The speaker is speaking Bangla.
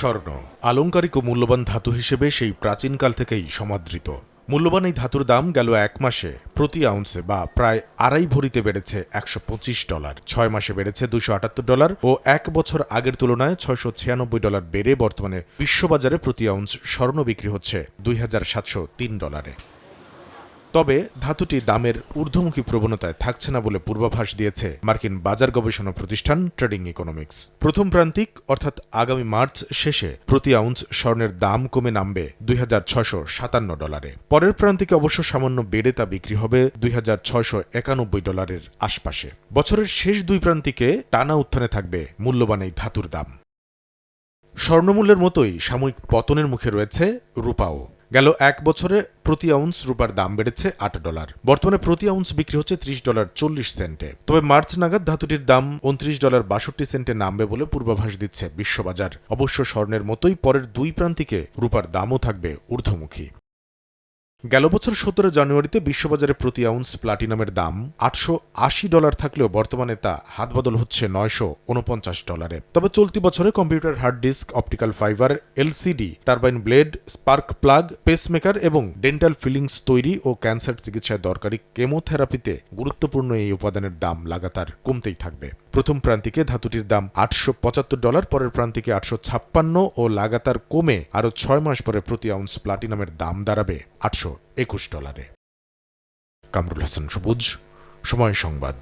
স্বর্ণ, আলংকারিক ও মূল্যবান ধাতু হিসেবে সেই প্রাচীনকাল থেকেই সমাদৃত। মূল্যবান এই ধাতুর দাম গেল এক মাসে প্রতি আউন্সে বা প্রায় আড়াই ভরিতে বেড়েছে একশো পঁচিশ ডলার, ছয় মাসে বেড়েছে দুশো আটাত্তর ডলার ও এক বছর আগের তুলনায় ছয়শো ছিয়ানব্বই ডলার বেড়ে বর্তমানে বিশ্ববাজারে প্রতি আউন্স স্বর্ণ বিক্রি হচ্ছে দুই হাজার সাতশো তিন ডলারে। তবে ধাতুটি দামের ঊর্ধ্বমুখী প্রবণতায় থাকছে না বলে পূর্বাভাস দিয়েছে মার্কিন বাজার গবেষণা প্রতিষ্ঠান ট্রেডিং ইকোনমিক্স। প্রথম প্রান্তিক, অর্থাৎ আগামী মার্চ শেষে, প্রতি আউন্স স্বর্ণের দাম কমে নামবে দুই হাজার ছয়শো সাতান্ন ডলারে। পরের প্রান্তিকে অবশ্য সামান্য বেড়ে তা বিক্রি হবে দুই ডলারের আশপাশে। বছরের শেষ দুই প্রান্তিকে টানা উত্থানে থাকবে মূল্যবান এই ধাতুর দাম। স্বর্ণমূল্যের মতোই সাময়িক পতনের মুখে রয়েছে রূপাও। গেল এক বছরে প্রতি আউন্স রুপার দাম বেড়েছে আট ডলার। বর্তমানে প্রতি আউন্স বিক্রি হচ্ছে ত্রিশ ডলার চল্লিশ সেন্টে। তবে মার্চ নাগাদ ধাতুটির দাম উনত্রিশ ডলার বাষট্টি সেন্টে নামবে বলে পূর্বাভাস দিচ্ছে বিশ্ববাজার। অবশ্য স্বর্ণের মতোই পরের দুই প্রান্তিকে রূপার দামও থাকবে ঊর্ধ্বমুখী। গেল বছর সতেরো জানুয়ারিতে বিশ্ববাজারে প্রতি আউন্স প্লাটিনামের দাম আটশো আশি ডলার থাকলেও বর্তমানে তা হাতবদল হচ্ছে নয়শো উনপঞ্চাশ ডলারে। তবে চলতি বছরে computer hard disk, optical fibre, LCD, turbine blade, spark plug, pacemaker এবং ডেন্টাল ফিলিংস তৈরি ও ক্যান্সার চিকিৎসায় দরকারি কেমোথেরাপিতে গুরুত্বপূর্ণ এই উপাদানের দাম লাগাতার কমতেই থাকবে। প্রথম প্রান্তিকে ধাতুটির দাম আটশো পঁচাত্তর ডলার, পরের প্রান্তিকে আটশো ছাপ্পান্ন ও লাগাতার কমে আরও ছয় মাস পরে প্রতি আউন্স প্লাটিনামের দাম দাঁড়াবে আটশো একুশ ডলারে। কামরুল হাসান, সবুজ, সময় সংবাদ।